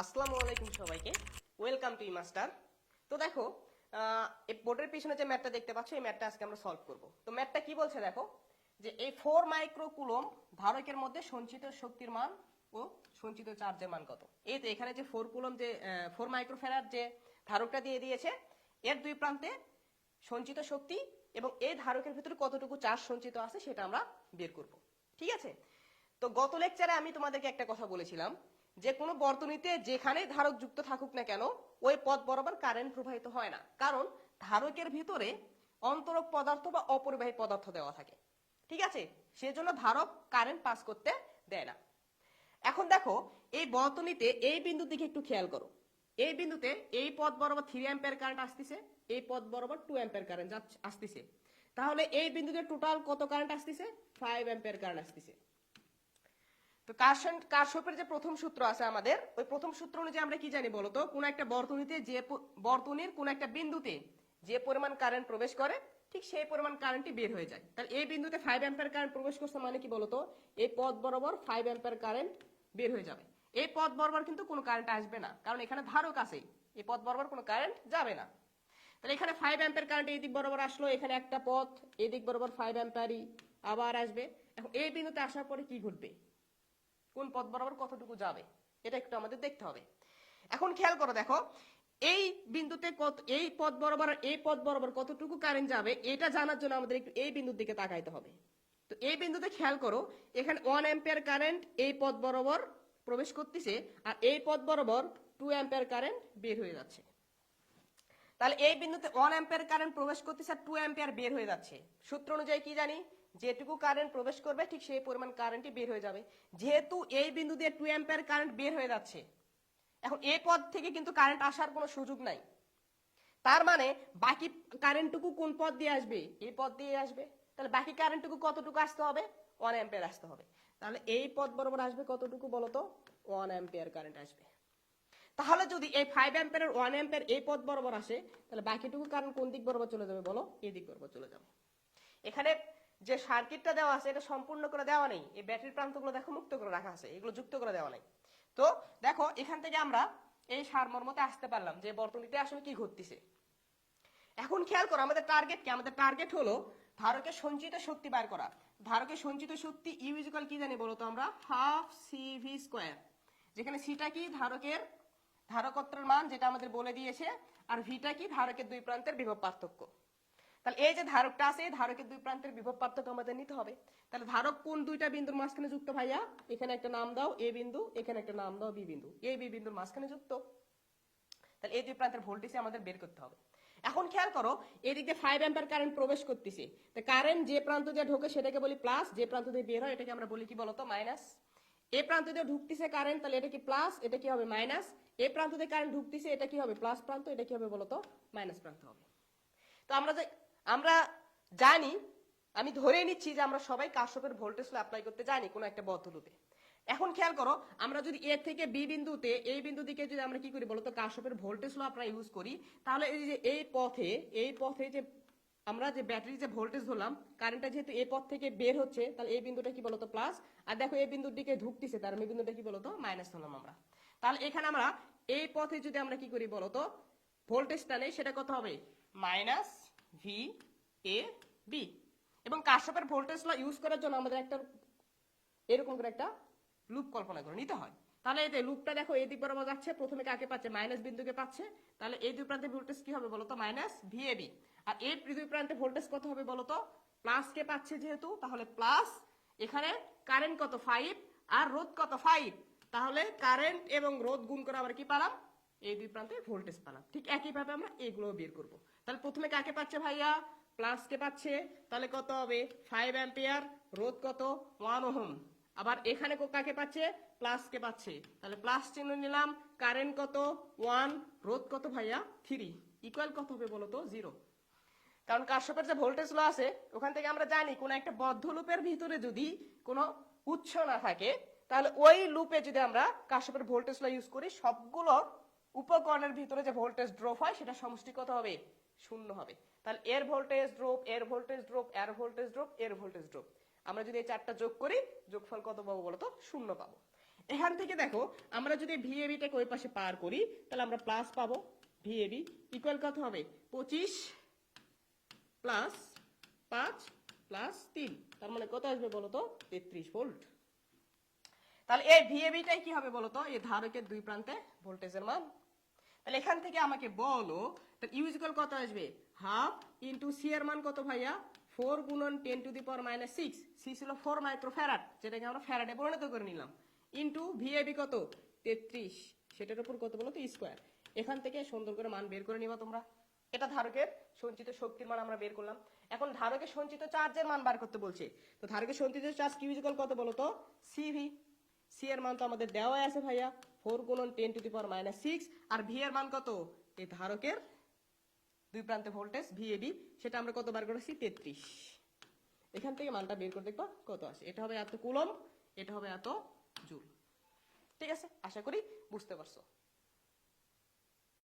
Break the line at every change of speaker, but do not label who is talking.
আসসালামু আলাইকুম সবাইকে। ওয়েলকাম টু মাস্টার তো দেখো এই বোর্ডের পিছনে যে ম্যাটটা দেখতে পাচ্ছ, এই ম্যাটটা আজকে আমরা সলভ করব। তো ম্যাটটা কি বলছে দেখো, যে এই ফোর মাইক্রোকুলম ধারকের মধ্যে সঞ্চিত শক্তির মান ও সঞ্চিত চার্জের মান কত? এই তো এখানে যে ফোর কুলম যে ফোর মাইক্রোফেরার যে ধারকটা দিয়ে দিয়েছে, এর দুই প্রান্তে সঞ্চিত শক্তি এবং এই ধারকের ভিতরে কতটুকু চার্জ সঞ্চিত আছে সেটা আমরা বের করব। ঠিক আছে? তো গত লেকচারে আমি তোমাদেরকে একটা কথা বলেছিলাম যে কোনো বর্তনীতে যেখানেই ধারক যুক্ত থাকুক না কেন, ওই পথ বরাবর কারেন্ট প্রবাহিত হয় না। কারণ ধারকের ভিতরে অন্তরক পদার্থ বা অপরিবাহী পদার্থ দেওয়া থাকে। ঠিক আছে? সেজন্য ধারক কারেন্ট পাস করতে দেয় না। এখন দেখো, এই বর্তনীতে এই বিন্দুর দিকে একটু খেয়াল করো। এই বিন্দুতে এই পথ বরাবর থ্রি অ্যাম্পিয়ার কারেন্ট আসতেছে, এই পথ বরাবর টু অ্যাম্পিয়ার কারেন্ট আসতেছে। তাহলে এই বিন্দুতে টোটাল কত কারেন্ট আসতেছে? ফাইভ অ্যাম্পিয়ার কারেন্ট আসতেছে। তো কার্শন- যে প্রথম সূত্র আছে আমাদের, ওই প্রথম সূত্র অনুযায়ী আমরা কি জানি বলতো? কোন একটা বর্তনীতে যে বর্তনীর কোন একটা বিন্দুতে যে পরিমাণ কারেন্ট প্রবেশ করে, ঠিক সেই পরিমাণ কারেন্টই বের হয়ে যায়। তাহলে এই বিন্দুতে ফাইভ অ্যাম্পিয়ার কারেন্ট প্রবেশ করছে মানে কি বলতো? এই পথ বরাবর ফাইভ অ্যাম্পিয়ার কারেন্ট বের হয়ে যাবে। এই পথ বরাবর কিন্তু কোনো কারেন্ট আসবে না, কারণ এখানে ধারক আছে। এই পথ বরাবর কোনো কারেন্ট যাবে না। তাহলে এখানে ফাইভ অ্যাম্পিয়ার কারেন্ট এই দিক বরাবর আসলো, এখানে একটা পথ, এই দিক বরাবর ফাইভ অ্যাম্পিয়ারই আবার আসবে। এখন এই বিন্দুতে আসার পরে কি ঘটবে? কোন পথ বরাবর কতটুকু যাবে, এটা একটু আমাদের দেখতে হবে। এখন খেয়াল করো দেখো, এই বিন্দুতে কত, এই পথ বরাবর, এই পথ বরাবর কতটুকু কারেন্ট যাবে, এটা জানার জন্য আমাদের একটু এই বিন্দুর দিকে তাকাইতে হবে। তো এই বিন্দুতে খেয়াল করো, এখানে ওয়ান অ্যাম্পিয়ার কারেন্ট এই পথ বরাবর প্রবেশ করতেছে, আর এই পথ বরাবর টু অ্যাম্পিয়ার কারেন্ট বের হয়ে যাচ্ছে। তাহলে এই বিন্দুতে ওয়ান অ্যাম্পিয়ার কারেন্ট প্রবেশ করতেছে আর টু অ্যাম্পিয়ার বের হয়ে যাচ্ছে। সূত্র অনুযায়ী কি জানি? যেটুকু কারেন্ট প্রবেশ করবে, ঠিক সেই পরিমাণ কারেন্টই বের হয়ে যাবে। যেহেতু এই বিন্দু দিয়ে টু অ্যাম্পিয়ার কারেন্ট বের হয়ে যাচ্ছে, এখন এই পথ থেকে কিন্তু কারেন্ট আসার কোনো সুযোগ নাই। তার মানে বাকি কারেন্টটুকু কোন পথ দিয়ে আসবে? এই পথ দিয়ে আসবে। তাহলে বাকি কারেন্টটুকু কতটুকু আসতে হবে? ওয়ান অ্যাম্পিয়ার আসতে হবে। তাহলে এই পথ বরাবর আসবে কতটুকু বলতো? ওয়ান অ্যাম্পিয়ার কারেন্ট আসবে। তাহলে যদি এই ফাইভ অ্যাম্পিয়ার ওয়ান অ্যাম্পিয়ার এই পথ বরাবর আসে, তাহলে বাকিটুকু কারেন্ট কোন দিক বরাবর চলে যাবে বলো? এই দিক বরাবর চলে যাবে। এখানে যে সার্কিটটা দেওয়া আছে, এটা সম্পূর্ণ করে দেওয়া নেই। এই ব্যাটারির প্রান্তগুলো দেখো মুক্ত করে রাখা আছে, এগুলো যুক্ত করে দেওয়া নেই। তো দেখো, এখান থেকে আমরা এই সারমর্মতে আসতে পারলাম যে বর্তনীতে আসলে কি ঘটতেছে। এখন খেয়াল করো, আমাদের টার্গেট কি? আমাদের টার্গেট হলো ধারকের সঞ্চিত শক্তি বার করা। ধারকের সঞ্চিত শক্তি ইউ ইজিক্যাল কি জানি বলো তো আমরা? হাফ সি ভি স্কোয়ার যেখানে সিটা কি? ধারকের ধারকত্বের মান যেটা আমাদের বলে দিয়েছে, আর ভিটা কি? ধারকের দুই প্রান্তের বিভব পার্থক্য। তাহলে এই যে ধারকটা আছে ধারকের দুই প্রান্তের বিভব পার্থক্য আমাদের নিতে হবে। তাহলে ধারক কোন দুইটা বিন্দুর মাঝখানে যুক্ত ভাইয়া? এখানে একটা নাম দাও, এ বিন্দু, এখানে একটা নাম দাও, বি বিন্দু। এই বি বিন্দুর মাঝখানে যুক্ত। তাহলে এই দুই প্রান্তের ভোল্টেজ আমাদের বের করতে হবে। এখন খেয়াল করো, এদিকে ফাইভ অ্যাম্পার কারেন্ট প্রবেশ করতেছে। তো কারেন্ট যে প্রান্ত দিয়ে ঢোকে সেটাকে বলি প্লাস যে প্রান্ত দিয়ে বের হয়, এটাকে আমরা বলি কি বলতো? মাইনাস এই প্রান্ত দিয়ে ঢুকতেছে কারেন্ট তাহলে এটা কি প্লাস এটা কি হবে মাইনাস এই প্রান্ত দিয়ে কারেন্ট ঢুকতেছে, এটা কি হবে প্লাস প্রান্ত, এটা কি হবে বলতো? মাইনাস প্রান্ত হবে। তো আমরা যে আমরা জানি, আমি ধরে নিচ্ছি যে আমরা সবাই কাশ্যপের ভোল্টেজ ল অ্যাপ্লাই করতে জানি কোনো একটা বদ্ধলুপে এখন খেয়াল করো, আমরা যদি এ থেকে বি বিন্দুতে, এই বিন্দু দিকে যদি আমরা কি করি বলতো কাশ্যপের ভোল্টেজ ল আমরা ইউজ করি, তাহলে এই যে এই পথে এই পথে যে আমরা যে ব্যাটারি যে ভোল্টেজ ধরলাম কারেন্টটা যেহেতু এই পথ থেকে বের হচ্ছে, তাহলে এই বিন্দুটা কি বলতো প্লাস আর দেখো এই বিন্দুর দিকে ঢুকতেছে, তার এই বিন্দুটা কি বলতো? মাইনাস ধরলাম আমরা। তাহলে এখানে আমরা এই পথে যদি আমরা কি করি বলতো? ভোল্টেজটা নেই সেটা কত হবে? মাইনাস ভি এ বি এবং কাশ্যপের ভোল্টেজ ল ইউজ করার জন্য আমাদের একটা এরকম করে একটা লুপ কল্পনা করে নিতে হয়। তাহলে যে লুপটা দেখো এই দিক বরাবর যাচ্ছে, প্রথমে কাকে পাচ্ছে? মাইনাস বিন্দুকে পাচ্ছে। তাহলে এই দুই প্রান্তে ভোল্টেজ কি হবে বলতো? মাইনাস ভি এ বি আর এই দুই প্রান্তে ভোল্টেজ কত হবে বলতো? প্লাস কে পাচ্ছে যেহেতু, তাহলে প্লাস এখানে কারেন্ট কত? ফাইভ আর রোধ কত? ফাইভ তাহলে কারেন্ট এবং রোধ গুণ করে আমরা কি পালাম? এই দুই প্রান্তে ভোল্টেজ পালাম। ঠিক একইভাবে আমরা এগুলো বের করব। তাহলে প্রথমে কাকে পাচ্ছে ভাইয়া? প্লাস কে পাচ্ছে? তাহলে কত হবে? ফাইভ অ্যাম্পিয়ার রোধ কত? ওয়ান ওহম আবার এখানে কাকে পাচ্ছে? প্লাস কে পাচ্ছে। তাহলে প্লাস চিহ্ন নিলাম। কারেন্ট কত? ওয়ান রোধ কত ভাইয়া? থ্রি ইকুয়াল কত হবে বলতো? জিরো কারণ কাশ্যপের যে ভোল্টেজ ল আছে, ওখান থেকে আমরা জানি কোন একটা বদ্ধ লুপের ভিতরে যদি কোনো উৎস না থাকে, তাহলে ওই লুপে যদি আমরা কাশ্যপের ভোল্টেজ ল ইউজ করি, সবগুলো উপকরণের ভিতরে যে ভোল্টেজ ড্রপ হয়, সেটা সমষ্টি কত হবে, শূন্য হবে। তাহলে এর ভোল্টেজ ড্রপ এর ভোল্টেজ ড্রপ এর ভোল্টেজ ড্রপ এর ভোল্টেজ ড্রপ আমরা যদি এই চারটা যোগ করি, যোগফল কত পাবো বলতো? শূন্য পাবো। এখান থেকে দেখো, আমরা যদি ভিএবিটাকে ওই পাশে পার করি, তাহলে আমরা প্লাস পাবো ভিএবি ইকুয়াল কত হবে? পঁচিশ প্লাস পাঁচ প্লাস তিন। তার মানে কত আসবে বলো তো? তেত্রিশ ভোল্ট। তাহলে এই ভিএবিটাই কি হবে বলো তো? এই ধারকের দুই প্রান্তে ভোল্টেজের মান। তাহলে এখান থেকে আমাকে বলো ইউজিক্যাল কত আসবে? হাফ ইন্টু সি এর মান কত ভাইয়া? ফোর গুণন ten to the power minus six. C ছিল ফোর মাইক্রো ফ্যারাট যেটাকে আমরা ফ্যারাডে পরিণত করে নিলাম। ইন্টু ভিএবি কত? তেত্রিশ। সেটার উপর কত বলো তো? স্কোয়ার। এখান থেকে সুন্দর করে মান বের করে নিবা তোমরা। এটা ধারকের সঞ্চিত শক্তির মান আমরা বের করলাম। এখন ধারকের সঞ্চিত চার্জের মান বার করতে বলছে। তো ধারকের সঞ্চিত চার্জ কি ইউজিক্যাল কত বলো তো সিভি সি এর মান তো আমাদের দেওয়াই আছে ভাইয়া। ফোর গুণন ten to the power minus six R V এর মান কত? এই ধারকের দুই প্রান্তে ভোল্টেজ ভি ভিএবি সেটা আমরা কত বার করেছি? তেত্রিশ। এখান থেকে মানটা বের করে দেখবা কত আসে এটা হবে এত কুলম এটা হবে এত জুল। ঠিক আছে? আশা করি বুঝতে পারছ।